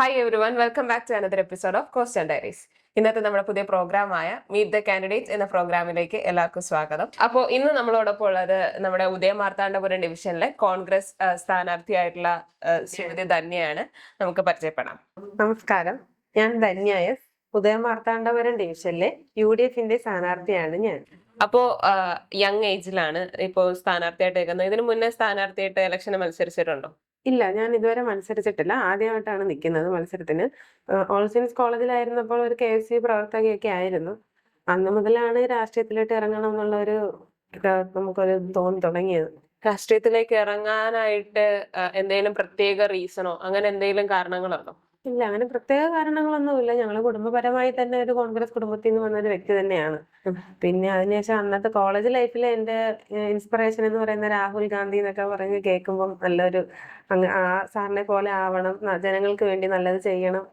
Hi everyone welcome back to another episode of coastal diaries ഇന്നത്തെ നമ്മുടെ പുതിയ പ്രോഗ്രാമായ meet the candidates എന്ന പ്രോഗ്രാമിലേക്ക് എല്ലാവർക്കും സ്വാഗതം. അപ്പോൾ ഇന്ന് നമ്മളോടൊപ്പം ഉള്ളത് നമ്മുടെ ഉദയ മാർത്താണ്ഡപുരം ഡിവിഷനിലെ കോൺഗ്രസ് സ്ഥാനാർത്ഥിയായിട്ടുള്ള ശ്രീമതി ധന്യയാണ്. നമുക്ക് പരിചയപ്പെടാം. നമസ്കാരം. ഞാൻ ധന്യായ ഉദയ മാർത്താണ്ഡപുരം ഡിവിഷനിലെ യു ഡി എഫിന്റെ സ്ഥാനാർത്ഥിയാണ് ഞാൻ. അപ്പോ യങ് ഏജിലാണ് ഇപ്പോൾ സ്ഥാനാർത്ഥിയായിട്ട് നിൽക്കുന്നത്. ഇതിനു മുന്നേ സ്ഥാനാർത്ഥിയായിട്ട് ഇലക്ഷന് മത്സരിച്ചിട്ടുണ്ടോ? ഇല്ല ഞാൻ ഇതുവരെ മത്സരിച്ചിട്ടില്ല. ആദ്യമായിട്ടാണ് നിൽക്കുന്നത് മത്സരത്തിന്. ഓൾ സയൻസ് കോളേജിലായിരുന്നപ്പോൾ ഒരു കെ എസ് സി പ്രവർത്തകയൊക്കെ ആയിരുന്നു. അന്ന് മുതലാണ് രാഷ്ട്രീയത്തിലോട്ട് ഇറങ്ങണം എന്നുള്ള ഒരു നമുക്കൊരു തോന്നി തുടങ്ങിയത്. രാഷ്ട്രീയത്തിലേക്ക് ഇറങ്ങാനായിട്ട് എന്തെങ്കിലും പ്രത്യേക റീസണോ? അങ്ങനെ എന്തെങ്കിലും കാരണങ്ങളുണ്ടോ ഇല്ല അങ്ങനെ പ്രത്യേക കാരണങ്ങളൊന്നുമില്ല ഞങ്ങൾ കുടുംബപരമായി തന്നെ ഒരു കോൺഗ്രസ് കുടുംബത്തിൽ നിന്ന് വന്ന ഒരു വ്യക്തി തന്നെയാണ്. പിന്നെ അതിനുശേഷം അന്നത്തെ കോളേജ് ലൈഫിൽ എന്റെ ഇൻസ്പിറേഷൻ എന്ന് പറയുന്ന രാഹുൽ ഗാന്ധി എന്നൊക്കെ പറഞ്ഞ് കേൾക്കുമ്പം നല്ലൊരു അങ്ങ് ആ സാറിനെ പോലെ ആവണം ന- ജനങ്ങൾക്ക് വേണ്ടി നല്ലത് ചെയ്യണം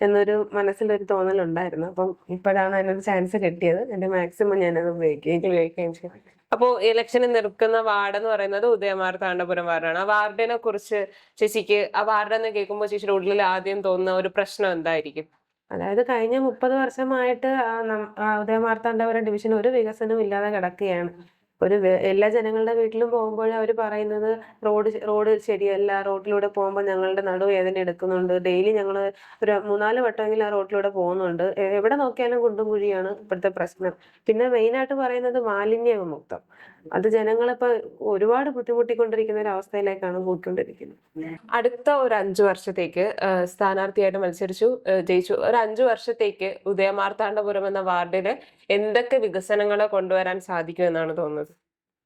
എന്നൊരു മനസ്സിലൊരു തോന്നലുണ്ടായിരുന്നു. അപ്പം ഇപ്പോഴാണ് അതിനൊരു ചാൻസ് കിട്ടിയത്. എന്റെ മാക്സിമം ഞാനത് ഉപയോഗിക്കുകയും ഉപയോഗിക്കുകയും ചെയ്യും അപ്പോ ഇലക്ഷന് നിൽക്കുന്ന വാർഡ് എന്ന് പറയുന്നത് ഉദയമാർ താണ്ടപുരം വാർഡാണ്. ആ വാർഡിനെ കുറിച്ച് ചേച്ചിക്ക് ആ വാർഡ് എന്ന് കേൾക്കുമ്പോൾ ചേച്ചിയുടെ ഉള്ളിൽ ആദ്യം തോന്നുന്ന ഒരു പ്രശ്നം എന്തായിരിക്കും? അതായത് കഴിഞ്ഞ മുപ്പത് വർഷമായിട്ട് ഉദയമാർ താണ്ടപുരം ആ ഡിവിഷൻ ഒരു വികസനവും ഇല്ലാതെ കിടക്കുകയാണ്. ഒരു എല്ലാ ജനങ്ങളുടെ വീട്ടിലും പോകുമ്പോൾ അവർ പറയുന്നത് റോഡ് റോഡ് ശരിയല്ല റോഡിലൂടെ പോകുമ്പോൾ ഞങ്ങളുടെ നടുവേദന എടുക്കുന്നുണ്ട്. ഡെയിലി ഞങ്ങൾ ഒരു മൂന്നാൽ വട്ടമെങ്കിലും ആ റോഡിലൂടെ പോകുന്നുണ്ട്. എവിടെ നോക്കിയാലും കുണ്ടും കുഴിയാണ് ഇപ്പോഴത്തെ പ്രശ്നം. പിന്നെ മെയിനായിട്ട് പറയുന്നത് മാലിന്യ വിമുക്തം അത് ജനങ്ങളിപ്പോ ഒരുപാട് ബുദ്ധിമുട്ടിക്കൊണ്ടിരിക്കുന്ന ഒരു അവസ്ഥയിലേക്കാണ് പോയിക്കൊണ്ടിരിക്കുന്നത്. അടുത്ത ഒരു അഞ്ചു വർഷത്തേക്ക് സ്ഥാനാർത്ഥിയായിട്ട് മത്സരിച്ചു. ജയിച്ചു. ഒരു അഞ്ചു വർഷത്തേക്ക് ഉദയമാർത്താണ്ഡപുരം എന്ന വാർഡിൽ എന്തൊക്കെ വികസനങ്ങളെ കൊണ്ടുവരാൻ സാധിക്കും എന്നാണ് തോന്നുന്നത്?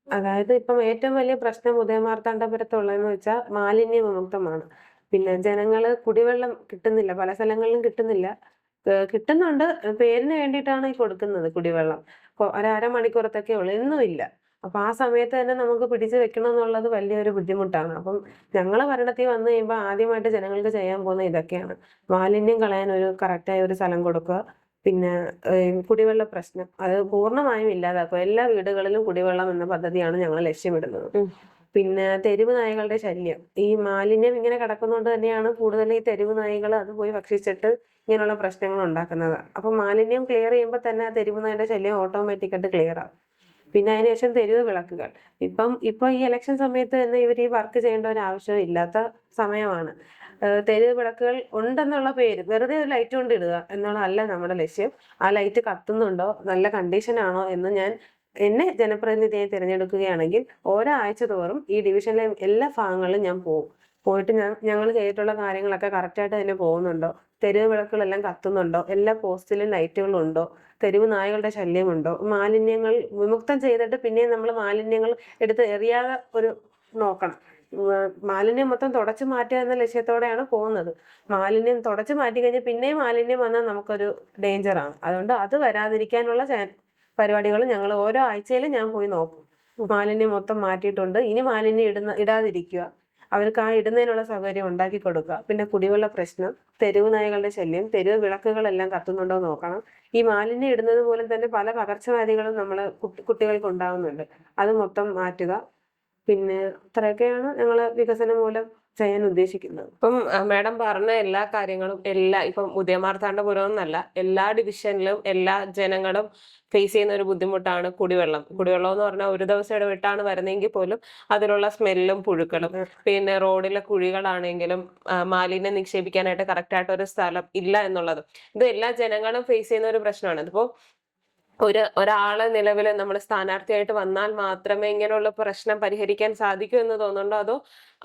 അതായത് ഇപ്പം ഏറ്റവും വലിയ പ്രശ്നം ഉദയമാർത്താണ്ഡപുരത്തുള്ളതെന്ന് വെച്ചാൽ മാലിന്യ വിമുക്തമാണ് പിന്നെ ജനങ്ങൾ കുടിവെള്ളം കിട്ടുന്നില്ല പല സ്ഥലങ്ങളിലും കിട്ടുന്നില്ല. കിട്ടുന്നുണ്ട്. പേരിന് വേണ്ടിയിട്ടാണ് ഈ കൊടുക്കുന്നത് കുടിവെള്ളം. കൊ- ഒരു അരമണിക്കൂറത്തൊക്കെ ഉള്ളു. എന്നും ഇല്ല. അപ്പൊ ആ സമയത്ത് തന്നെ നമുക്ക് പിടിച്ചു വെക്കണം എന്നുള്ളത് വലിയൊരു ബുദ്ധിമുട്ടാണ്. അപ്പം ഞങ്ങളെ ഭരണത്തിൽ വന്നു കഴിയുമ്പോൾ ആദ്യമായിട്ട് ജനങ്ങൾക്ക് ചെയ്യാൻ പോകുന്ന ഇതൊക്കെയാണ്. മാലിന്യം കളയാൻ ഒരു കറക്റ്റായ ഒരു സ്ഥലം കൊടുക്കുക. പിന്നെ കുടിവെള്ള പ്രശ്നം. അത് പൂർണമായും ഇല്ലാതാക്കുക എല്ലാ വീടുകളിലും കുടിവെള്ളം എന്ന പദ്ധതിയാണ് ഞങ്ങൾ ലക്ഷ്യമിടുന്നത്. പിന്നെ തെരുവ് നായകളുടെ ശല്യം. ഈ മാലിന്യം ഇങ്ങനെ കിടക്കുന്നതുകൊണ്ട് തന്നെയാണ് കൂടുതൽ ഈ തെരുവ് നായകൾ അത് പോയി ഭക്ഷിച്ചിട്ട് ഇങ്ങനെയുള്ള പ്രശ്നങ്ങൾ ഉണ്ടാക്കുന്നത്. അപ്പൊ മാലിന്യം ക്ലിയർ ചെയ്യുമ്പോൾ തന്നെ ആ തെരുവ് നായയുടെ ശല്യം ഓട്ടോമാറ്റിക്കായിട്ട് ക്ലിയർ ആവും പിന്നെ അതിനുശേഷം തെരുവ് വിളക്കുകൾ. ഇപ്പം ഇപ്പൊ ഈ ഇലക്ഷൻ സമയത്ത് തന്നെ ഇവർ ഈ വർക്ക് ചെയ്യേണ്ട ഒരു ആവശ്യം ഇല്ലാത്ത സമയമാണ്. തെരുവ് വിളക്കുകൾ ഉണ്ടെന്നുള്ള പേര്. വെറുതെ ഒരു ലൈറ്റ് കൊണ്ട് ഇടുക എന്നുള്ളതല്ല നമ്മുടെ ലക്ഷ്യം. ആ ലൈറ്റ് കത്തുന്നുണ്ടോ? നല്ല കണ്ടീഷൻ ആണോ എന്ന് ഞാൻ എന്നെ ജനപ്രതിനിധിയായി തിരഞ്ഞെടുക്കുകയാണെങ്കിൽ ഓരോ ആഴ്ച തോറും ഈ ഡിവിഷനിലെ എല്ലാ ഭാഗങ്ങളിലും ഞാൻ പോകും. പോയിട്ട് ഞാൻ ഞങ്ങൾ ചെയ്തിട്ടുള്ള കാര്യങ്ങളൊക്കെ കറക്റ്റായിട്ട് തന്നെ പോകുന്നുണ്ടോ? തെരുവ് വിളക്കുകളെല്ലാം കത്തുന്നുണ്ടോ? എല്ലാ പോസ്റ്റിലും ലൈറ്റുകൾ ഉണ്ടോ? തെരുവ് നായകളുടെ ശല്യമുണ്ടോ മാലിന്യങ്ങൾ വിമുക്തം ചെയ്തിട്ട് പിന്നെയും നമ്മൾ മാലിന്യങ്ങൾ എടുത്ത് എറിയാതെ ഒരു നോക്കണം. മാലിന്യം മൊത്തം തുടച്ചു മാറ്റുക എന്ന ലക്ഷ്യത്തോടെയാണ് പോകുന്നത്. മാലിന്യം തുടച്ചു മാറ്റി കഴിഞ്ഞാൽ പിന്നെയും മാലിന്യം വന്നാൽ നമുക്കൊരു ഡേഞ്ചറാണ് അതുകൊണ്ട് അത് വരാതിരിക്കാനുള്ള പരിപാടികൾ ഞങ്ങൾ ഓരോ ആഴ്ചയിലും ഞാൻ പോയി നോക്കും. മാലിന്യം മൊത്തം മാറ്റിയിട്ടുണ്ട്. ഇനി മാലിന്യം ഇടുന്ന ഇടാതിരിക്കുക. അവർക്ക് ആ ഇടുന്നതിനുള്ള സൗകര്യം ഉണ്ടാക്കി കൊടുക്കുക. പിന്നെ കുടിവെള്ള പ്രശ്നം തെരുവ് നായകളുടെ ശല്യം തെരുവ് വിളക്കുകളെല്ലാം കത്തുന്നുണ്ടോ നോക്കണം. ഈ മാലിന്യം ഇടുന്നത് പോലെ തന്നെ പല പകർച്ചവ്യാധികളും നമ്മൾ കുട്ടികൾക്ക് ഉണ്ടാവുന്നുണ്ട്. അത് മൊത്തം മാറ്റുക. പിന്നെ അത്രയൊക്കെയാണ് ഞങ്ങൾ വികസനം മൂലം ചെയ്യാൻ ഉദ്ദേശിക്കുന്നത്. ഇപ്പം മാഡം പറഞ്ഞ എല്ലാ കാര്യങ്ങളും എല്ലാ ഇപ്പം ഉദയമാർത്താണ്ഡപുരം എന്നല്ല എല്ലാ ഡിവിഷനിലും എല്ലാ ജനങ്ങളും ഫേസ് ചെയ്യുന്ന ഒരു ബുദ്ധിമുട്ടാണ് കുടിവെള്ളം. കുടിവെള്ളം എന്ന് പറഞ്ഞാൽ ഒരു ദിവസം ഇടവിട്ടാണ് വരുന്നതെങ്കിൽ പോലും അതിലുള്ള സ്മെല്ലും പുഴുക്കളും പിന്നെ റോഡിലെ കുഴികളാണെങ്കിലും മാലിന്യം നിക്ഷേപിക്കാനായിട്ട് കറക്റ്റായിട്ട് ഒരു സ്ഥലം ഇല്ല എന്നുള്ളത്. ഇത് എല്ലാ ജനങ്ങളും ഫേസ് ചെയ്യുന്ന ഒരു പ്രശ്നമാണ്. ഇതിപ്പോ ഒരു ഒരാളെ നിലവിൽ നമ്മൾ സ്ഥാനാർത്ഥിയായിട്ട് വന്നാൽ മാത്രമേ ഇങ്ങനെയുള്ള പ്രശ്നം പരിഹരിക്കാൻ സാധിക്കൂ എന്ന് തോന്നുന്നുണ്ടോ? അതോ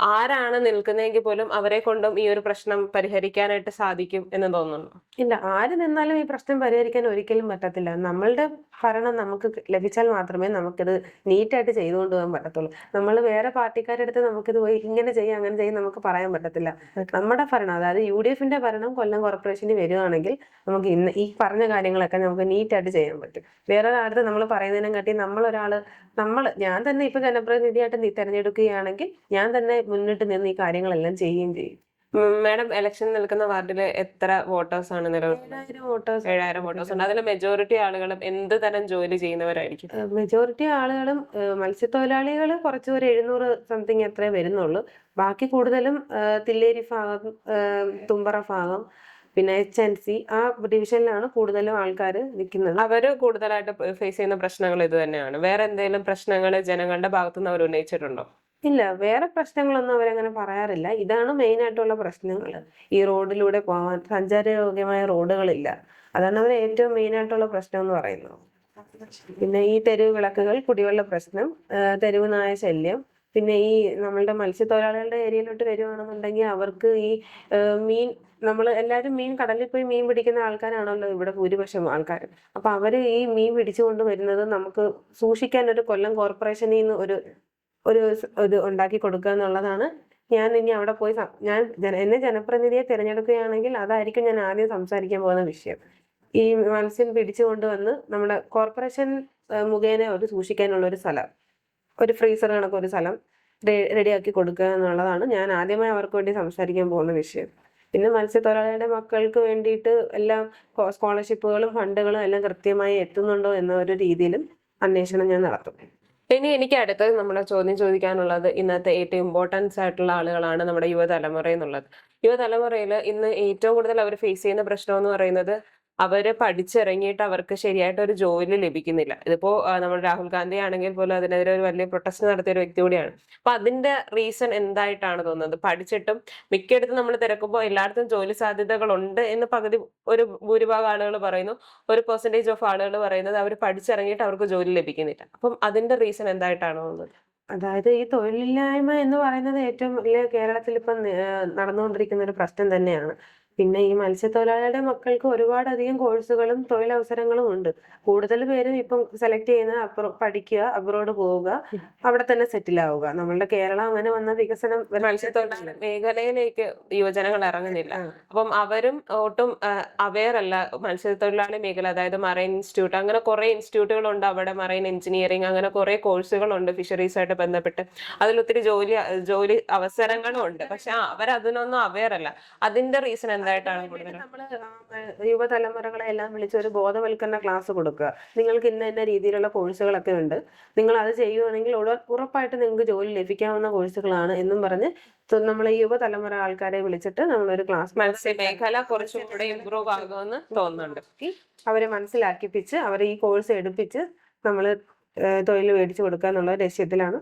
ആരാണ് നിൽക്കുന്നതെങ്കിൽ പോലും അവരെ കൊണ്ടും ഈ ഒരു പ്രശ്നം പരിഹരിക്കാനായിട്ട് സാധിക്കും എന്ന് തോന്നുന്നു. ഇല്ല ആര് നിന്നാലും ഈ പ്രശ്നം പരിഹരിക്കാൻ ഒരിക്കലും പറ്റത്തില്ല. നമ്മളുടെ ഭരണം നമുക്ക് ലഭിച്ചാൽ മാത്രമേ നമുക്കിത് നീറ്റായിട്ട് ചെയ്തുകൊണ്ട് പോകാൻ പറ്റത്തുള്ളൂ. നമ്മൾ വേറെ പാർട്ടിക്കാരുടെ അടുത്ത് നമുക്കിത് പോയി ഇങ്ങനെ ചെയ്യാം അങ്ങനെ ചെയ്യാം നമുക്ക് പറയാൻ പറ്റത്തില്ല. നമ്മുടെ ഭരണം അതായത് യു ഡി എഫിന്റെ ഭരണം കൊല്ലം കോർപ്പറേഷനിൽ വരികയാണെങ്കിൽ നമുക്ക് ഇന്ന് ഈ പറഞ്ഞ കാര്യങ്ങളൊക്കെ നമുക്ക് നീറ്റായിട്ട് ചെയ്യാൻ പറ്റും. വേറെ ഒരാളുടെ നമ്മൾ പറയുന്നതിനും കാട്ടി നമ്മളൊരാൾ നമ്മൾ ഞാൻ തന്നെ ഇപ്പൊ ജനപ്രതിനിധിയായിട്ട് തെരഞ്ഞെടുക്കുകയാണെങ്കിൽ ഞാൻ തന്നെ മുന്നിട്ട് നിന്ന് ഈ കാര്യങ്ങളെല്ലാം ചെയ്യുകയും ചെയ്യും. മാഡം ഇലക്ഷൻ നിൽക്കുന്ന വാർഡിൽ എത്ര വോട്ടേഴ്സ് ആണ് നിലവിൽ വോട്ടേഴ്സ് ഏഴായിരം വോട്ടേഴ്സ് ഉണ്ട്. അതിൽ മെജോറിറ്റി ആളുകളും എന്ത് തരം ജോലി ചെയ്യുന്നവരായിരിക്കും? മെജോറിറ്റി ആളുകളും മത്സ്യത്തൊഴിലാളികൾ കുറച്ച് ഒരു എഴുന്നൂറ് സംതിങ് അത്രേ വരുന്നുള്ളൂ. ബാക്കി കൂടുതലും തില്ലേരി ഭാഗം തുമ്പറ ഭാഗം പിന്നെ എച്ച് എൻ സി ആ ഡിവിഷനിലാണ് കൂടുതലും ആൾക്കാർ നിൽക്കുന്നത്. അവർ കൂടുതലായിട്ട് ഫേസ് ചെയ്യുന്ന പ്രശ്നങ്ങൾ ഇത് തന്നെയാണ് വേറെ എന്തെങ്കിലും പ്രശ്നങ്ങൾ ജനങ്ങളുടെ ഭാഗത്തുനിന്ന് അവർ ഉന്നയിച്ചിട്ടുണ്ടോ? ഇല്ല വേറെ പ്രശ്നങ്ങളൊന്നും അവരങ്ങനെ പറയാറില്ല. ഇതാണ് മെയിൻ ആയിട്ടുള്ള പ്രശ്നങ്ങൾ ഈ റോഡിലൂടെ പോകാൻ സഞ്ചാരയോഗ്യമായ റോഡുകളില്ല. അതാണ് അവർ ഏറ്റവും മെയിൻ ആയിട്ടുള്ള പ്രശ്നം എന്ന് പറയുന്നത്. പിന്നെ ഈ തെരുവ് വിളക്കുകൾ കുടിവെള്ള പ്രശ്നം തെരുവ് നായ ശല്യം പിന്നെ ഈ നമ്മളുടെ മത്സ്യത്തൊഴിലാളികളുടെ ഏരിയയിലോട്ട് വരുവാണെന്നുണ്ടെങ്കിൽ അവർക്ക് ഈ മീൻ നമ്മൾ എല്ലാവരും മീൻ കടലിൽ പോയി മീൻ പിടിക്കുന്ന ആൾക്കാരാണല്ലോ ഇവിടെ ഭൂരിപക്ഷം ആൾക്കാർ അപ്പൊ അവർ ഈ മീൻ പിടിച്ചുകൊണ്ട് വരുന്നത് നമുക്ക് സൂക്ഷിക്കാൻ ഒരു കൊല്ലം കോർപ്പറേഷനിൽ നിന്ന് ഒരു ഒരു ഇത് ഉണ്ടാക്കി കൊടുക്കുക എന്നുള്ളതാണ്. ഞാൻ ഇനി അവിടെ പോയി ഞാൻ എന്നെ ജനപ്രതിനിധിയെ തിരഞ്ഞെടുക്കുകയാണെങ്കിൽ അതായിരിക്കും ഞാൻ ആദ്യം സംസാരിക്കാൻ പോകുന്ന വിഷയം. ഈ മത്സ്യം പിടിച്ചു കൊണ്ടുവന്ന് നമ്മുടെ കോർപ്പറേഷൻ മുഖേന ഒരു സൂക്ഷിക്കാനുള്ള ഒരു സ്ഥലം. ഒരു ഫ്രീസർ കണക്ക് ഒരു സ്ഥലം റെഡിയാക്കി കൊടുക്കുക എന്നുള്ളതാണ് ഞാൻ ആദ്യമായി അവർക്ക് വേണ്ടി സംസാരിക്കാൻ പോകുന്ന വിഷയം. പിന്നെ മത്സ്യത്തൊഴിലാളിയുടെ മക്കൾക്ക് വേണ്ടിയിട്ട് എല്ലാം സ്കോളർഷിപ്പുകളും ഫണ്ടുകളും എല്ലാം കൃത്യമായി എത്തുന്നുണ്ടോ എന്ന ഒരു രീതിയിലും അന്വേഷണം ഞാൻ നടത്തും. ഇനി എനിക്ക് അടുത്തത് നമ്മുടെ ചോദ്യം ചോദിക്കാനുള്ളത് ഇന്നത്തെ ഏറ്റവും ഇമ്പോർട്ടൻസ് ആയിട്ടുള്ള ആളുകളാണ് നമ്മുടെ യുവതലമുറ എന്നുള്ളത്. യുവതലമുറയിൽ ഇന്ന് ഏറ്റവും കൂടുതൽ അവർ ഫേസ് ചെയ്യുന്ന പ്രശ്നം എന്ന് പറയുന്നത് അവർ പഠിച്ചിറങ്ങിയിട്ട് അവർക്ക് ശരിയായിട്ട് ഒരു ജോലി ലഭിക്കുന്നില്ല. ഇതിപ്പോ നമ്മൾ രാഹുൽ ഗാന്ധി ആണെങ്കിൽ പോലും അതിനെതിരെ ഒരു വലിയ പ്രൊട്ടസ്റ്റ് നടത്തിയ ഒരു വ്യക്തി കൂടിയാണ്. അപ്പൊ അതിന്റെ റീസൺ എന്തായിട്ടാണ് തോന്നുന്നത്? പഠിച്ചിട്ടും മിക്കയിടത്തും നമ്മൾ തിരക്കുമ്പോൾ എല്ലായിടത്തും ജോലി സാധ്യതകൾ ഉണ്ട് എന്ന് പകുതി ഒരു ഭൂരിഭാഗം ആളുകൾ പറയുന്നു. ഒരു പെർസെന്റേജ് ഓഫ് ആളുകൾ പറയുന്നത് അവർ പഠിച്ചിറങ്ങിയിട്ട് അവർക്ക് ജോലി ലഭിക്കുന്നില്ല. അപ്പം അതിന്റെ റീസൺ എന്തായിട്ടാണ് തോന്നുന്നത്? അതായത് ഈ തൊഴിലില്ലായ്മ എന്ന് പറയുന്നത് ഏറ്റവും വലിയ കേരളത്തിൽ ഇപ്പം നടന്നുകൊണ്ടിരിക്കുന്ന ഒരു പ്രശ്നം തന്നെയാണ്. പിന്നെ ഈ മത്സ്യത്തൊഴിലാളികളുടെ മക്കൾക്ക് ഒരുപാടധികം കോഴ്സുകളും തൊഴിലവസരങ്ങളും ഉണ്ട്. കൂടുതൽ പേരും ഇപ്പം സെലക്ട് ചെയ്യുന്നത് അപ്രോ പഠിക്കുക അബ്രോഡ് പോവുക അവിടെ തന്നെ സെറ്റിൽ ആവുക. നമ്മളുടെ കേരളം അങ്ങനെ വന്ന വികസനം മത്സ്യത്തൊഴിലാളി മേഖലയിലേക്ക് യുവജനങ്ങൾ ഇറങ്ങുന്നില്ല. അപ്പം അവരും ഒട്ടും അവെയർ അല്ല മത്സ്യത്തൊഴിലാളി മേഖല. അതായത് മറൈൻ ഇൻസ്റ്റിറ്റ്യൂട്ട് അങ്ങനെ കുറെ ഇൻസ്റ്റിറ്റ്യൂട്ടുകളുണ്ട് അവിടെ. മറൈൻ എഞ്ചിനീയറിംഗ് അങ്ങനെ കുറെ കോഴ്സുകളുണ്ട് ഫിഷറീസായിട്ട് ബന്ധപ്പെട്ട്. അതിൽ ഒത്തിരി ജോലി ജോലി അവസരങ്ങളും ഉണ്ട്. പക്ഷെ അവർ അതിനൊന്നും അവെയർ അല്ല. അതിന്റെ റീസൺ കൂടുതൽ നമ്മൾ യുവതലമുറകളെ എല്ലാം വിളിച്ച് ഒരു ബോധവൽക്കരണ ക്ലാസ് കൊടുക്കുക. നിങ്ങൾക്ക് ഇന്ന ഇന്ന രീതിയിലുള്ള കോഴ്സുകളൊക്കെ ഉണ്ട്. നിങ്ങൾ അത് ചെയ്യുകയാണെങ്കിൽ ഉറപ്പായിട്ട് നിങ്ങൾക്ക് ജോലി ലഭിക്കാവുന്ന കോഴ്സുകളാണ് എന്നും പറഞ്ഞ് നമ്മൾ ഈ യുവതലമുറ ആൾക്കാരെ വിളിച്ചിട്ട് നമ്മളൊരു ക്ലാസ് മേഖല കുറച്ചും കൂടെ ഇമ്പ്രൂവ് ആകുമെന്ന് തോന്നുന്നുണ്ട്. അവരെ മനസ്സിലാക്കിപ്പിച്ച് അവരെ ഈ കോഴ്സ് എടുപ്പിച്ച് നമ്മൾ തൊഴിൽ മേടിച്ചു കൊടുക്കുക എന്നുള്ള ലക്ഷ്യത്തിലാണ്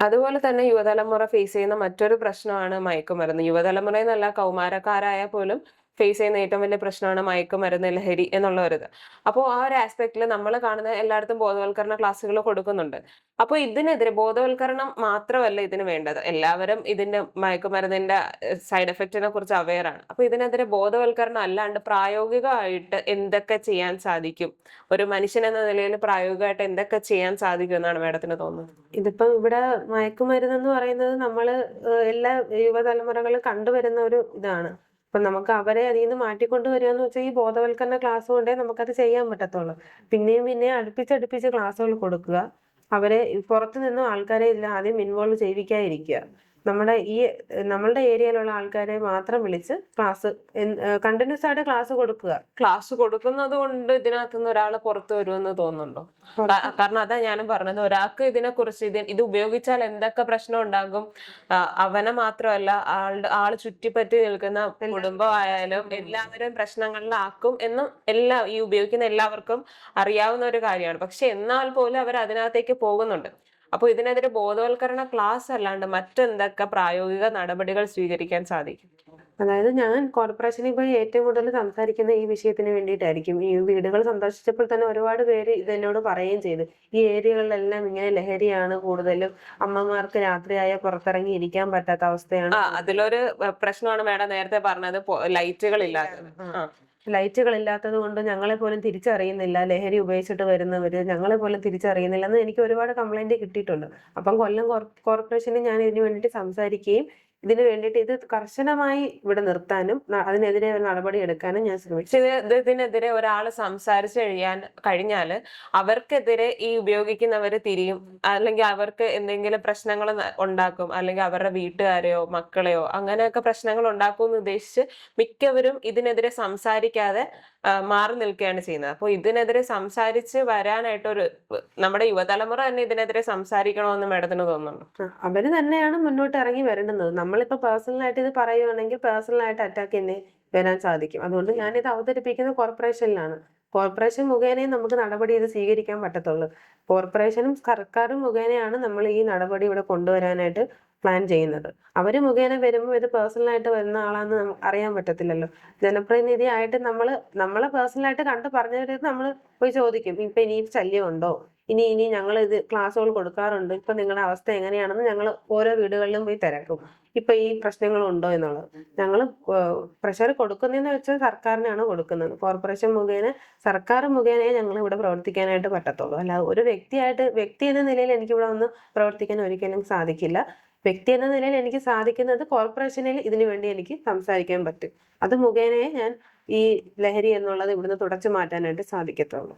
അതുപോലെ തന്നെ യുവതലമുറ ഫേസ് ചെയ്യുന്ന മറ്റൊരു പ്രശ്നമാണ് മയക്കുമരുന്ന്. യുവതലമുറ എന്നല്ല കൗമാരക്കാരായ പോലും ഫേസ് ചെയ്യുന്ന ഏറ്റവും വലിയ പ്രശ്നമാണ് മയക്കുമരുന്ന് ലഹരി എന്നുള്ള ഒരു ഇത് അപ്പോൾ ആ ഒരു ആസ്പെക്റ്റിൽ നമ്മൾ കാണുന്ന എല്ലായിടത്തും ബോധവൽക്കരണ ക്ലാസ്സുകൾ കൊടുക്കുന്നുണ്ട്. അപ്പോൾ ഇതിനെതിരെ ബോധവൽക്കരണം മാത്രമല്ല ഇതിന് വേണ്ടത്. എല്ലാവരും ഇതിന്റെ മയക്കുമരുന്നിന്റെ സൈഡ് എഫക്റ്റിനെ കുറിച്ച് അവെയർ ആണ്. അപ്പോൾ ഇതിനെതിരെ ബോധവൽക്കരണം അല്ലാണ്ട് പ്രായോഗികമായിട്ട് എന്തൊക്കെ ചെയ്യാൻ സാധിക്കും? ഒരു മനുഷ്യൻ എന്ന നിലയിൽ പ്രായോഗികമായിട്ട് എന്തൊക്കെ ചെയ്യാൻ സാധിക്കും എന്നാണ് മേഡത്തിന് തോന്നുന്നത്? ഇതിപ്പം ഇവിടെ മയക്കുമരുന്ന് പറയുന്നത് നമ്മൾ എല്ലാ യുവതലമുറകളും കണ്ടുവരുന്ന ഒരു ഇതാണ്. അപ്പം നമുക്ക് അവരെ അതിൽ നിന്ന് മാറ്റിക്കൊണ്ടുവരിക എന്ന് വെച്ചാൽ ഈ ബോധവൽക്കരണ ക്ലാസ് കൊണ്ടേ നമുക്കത് ചെയ്യാൻ പറ്റത്തുള്ളൂ. പിന്നെയും പിന്നെയും അടുപ്പിച്ചടുപ്പിച്ച് ക്ലാസ്സുകൾ കൊടുക്കുക. അവരെ പുറത്തു നിന്നും ആൾക്കാരെ ഇതിൽ ആദ്യം ഇൻവോൾവ് ചെയ്യിക്കാതിരിക്കുക. നമ്മുടെ ഈ നമ്മളുടെ ഏരിയയിലുള്ള ആൾക്കാരെ മാത്രം വിളിച്ച് ക്ലാസ് കണ്ടിന്യൂസ് ആയിട്ട് ക്ലാസ് കൊടുക്കുക. ക്ലാസ് കൊടുക്കുന്നത് കൊണ്ട് ഇതിനകത്തുനിന്ന് ഒരാൾ പുറത്തു വരുമെന്ന് തോന്നുന്നുണ്ടോ? കാരണം അതാ ഞാനും പറഞ്ഞത്. ഒരാൾക്ക് ഇതിനെ കുറിച്ച് ഇത് ഇത് ഉപയോഗിച്ചാൽ എന്തൊക്കെ പ്രശ്നം ഉണ്ടാകും? അവനെ മാത്രമല്ല ആളുടെ ആൾ ചുറ്റിപ്പറ്റി നിൽക്കുന്ന കുടുംബമായാലും എല്ലാവരും പ്രശ്നങ്ങളിലാക്കും എന്നും എല്ലാ ഈ ഉപയോഗിക്കുന്ന എല്ലാവർക്കും അറിയാവുന്ന ഒരു കാര്യമാണ്. പക്ഷെ എന്നാൽ പോലും അവർ അതിനകത്തേക്ക് പോകുന്നുണ്ട്. അപ്പൊ ഇതിനെതിരെ ബോധവൽക്കരണ ക്ലാസ് അല്ലാണ്ട് മറ്റെന്തൊക്കെ പ്രായോഗിക നടപടികൾ സ്വീകരിക്കാൻ സാധിക്കും? അതായത് ഞാൻ കോർപ്പറേഷനിൽ പോയി ഏറ്റവും കൂടുതൽ സംസാരിക്കുന്ന ഈ വിഷയത്തിന് വേണ്ടിയിട്ടായിരിക്കും. ഈ വീടുകൾ സന്ദർശിച്ചപ്പോൾ തന്നെ ഒരുപാട് പേര് ഇതെന്നോട് പറയുകയും ചെയ്തു. ഈ ഏരിയകളിലെല്ലാം ഇങ്ങനെ ലഹരിയാണ് കൂടുതലും. അമ്മമാർക്ക് രാത്രിയായ പുറത്തിറങ്ങി ഇരിക്കാൻ പറ്റാത്ത അവസ്ഥയാണ് അതിലൊരു പ്രശ്നമാണ് മേഡം നേരത്തെ പറഞ്ഞത്. ലൈറ്റുകൾ ഇല്ലാത്തത് ഇല്ലാത്തത് കൊണ്ട് ഞങ്ങളെ പോലും തിരിച്ചറിയുന്നില്ല. ലഹരി ഉപയോഗിച്ചിട്ട് വരുന്നവർ ഞങ്ങളെ പോലും തിരിച്ചറിയുന്നില്ല എന്ന് എനിക്ക് ഒരുപാട് കംപ്ലൈന്റ് കിട്ടിയിട്ടുണ്ട്. അപ്പം കൊല്ലം കോർ- കോർപ്പറേഷനിൽ ഞാൻ ഇതിനു വേണ്ടിയിട്ട് സംസാരിക്കുകയും ഇതിന് വേണ്ടിയിട്ട് ഇത് കർശനമായി ഇവിടെ നിർത്താനും അതിനെതിരെ ഒരു നടപടി എടുക്കാനും ഞാൻ ശ്രമിച്ചു. ഇതിനെതിരെ ഒരാൾ സംസാരിച്ചു കഴിയാൻ കഴിഞ്ഞാൽ അവർക്കെതിരെ ഈ ഉപയോഗിക്കുന്നവര് തിരിയും. അല്ലെങ്കിൽ അവർക്ക് എന്തെങ്കിലും പ്രശ്നങ്ങൾ ഉണ്ടാക്കും. അല്ലെങ്കിൽ അവരുടെ വീട്ടുകാരെയോ മക്കളെയോ അങ്ങനെയൊക്കെ പ്രശ്നങ്ങൾ ഉണ്ടാക്കും എന്ന് ഉദ്ദേശിച്ച് മിക്കവരും ഇതിനെതിരെ സംസാരിക്കാതെ മാറി നിൽക്കുകയാണ് ചെയ്യുന്നത്. അപ്പോൾ ഇതിനെതിരെ സംസാരിച്ച് വരാനായിട്ട് ഒരു നമ്മുടെ യുവതലമുറ തന്നെ ഇതിനെതിരെ സംസാരിക്കണമെന്ന് മേഡത്തിന് തോന്നുന്നു അവർ തന്നെയാണ് മുന്നോട്ട് ഇറങ്ങി വരേണ്ടുന്നത്. നമ്മളിപ്പോ പേഴ്സണലായിട്ട് ഇത് പറയുകയാണെങ്കിൽ പേഴ്സണലായിട്ട് അറ്റാക്ക് തന്നെ വരാൻ സാധിക്കും. അതുകൊണ്ട് ഞാനിത് അവതരിപ്പിക്കുന്ന കോർപ്പറേഷനിലാണ് കോർപ്പറേഷൻ മുഖേനയും നമുക്ക് നടപടി ഇത് സ്വീകരിക്കാൻ പറ്റത്തുള്ളൂ. കോർപ്പറേഷനും സർക്കാരും മുഖേനയാണ് നമ്മൾ ഈ നടപടി ഇവിടെ കൊണ്ടുവരാനായിട്ട് പ്ലാൻ ചെയ്യുന്നത്. അവർ മുഖേന വരുമ്പോൾ ഇത് പേഴ്സണലായിട്ട് വരുന്ന ആളാന്ന് നമുക്ക് അറിയാൻ പറ്റത്തില്ലല്ലോ. ജനപ്രതിനിധി ആയിട്ട് നമ്മൾ നമ്മളെ പേഴ്സണലായിട്ട് കണ്ട് പറഞ്ഞവരത് നമ്മൾ പോയി ചോദിക്കും. ഇപ്പൊ ഇനി ശല്യം ഉണ്ടോ ഇനി ഇനി ഞങ്ങൾ ഇത് ക്ലാസ്സുകൾ കൊടുക്കാറുണ്ട്. ഇപ്പൊ നിങ്ങളുടെ അവസ്ഥ എങ്ങനെയാണെന്ന് ഞങ്ങൾ ഓരോ വീടുകളിലും പോയി തിരക്കും. ഇപ്പൊ ഈ പ്രശ്നങ്ങൾ ഉണ്ടോ എന്നുള്ളത് ഞങ്ങൾ പ്രഷർ കൊടുക്കുന്നതെന്ന് വെച്ചാൽ സർക്കാരിനാണ് കൊടുക്കുന്നത്. കോർപ്പറേഷൻ മുഖേന സർക്കാർ മുഖേനയെ ഞങ്ങൾ ഇവിടെ പ്രവർത്തിക്കാനായിട്ട് പറ്റത്തുള്ളൂ. അല്ലാതെ ഒരു വ്യക്തിയായിട്ട് വ്യക്തി എന്ന നിലയിൽ എനിക്ക് ഇവിടെ ഒന്ന് പ്രവർത്തിക്കാൻ ഒരിക്കലും സാധിക്കില്ല. വ്യക്തി എന്ന നിലയിൽ എനിക്ക് സാധിക്കുന്നത് കോർപ്പറേഷനിൽ ഇതിനു വേണ്ടി എനിക്ക് സംസാരിക്കാൻ പറ്റും. അത് മുഖേനയെ ഞാൻ ഈ ലഹരി എന്നുള്ളത് ഇവിടുന്ന് തുടച്ചു മാറ്റാനായിട്ട് സാധിക്കത്തുള്ളൂ.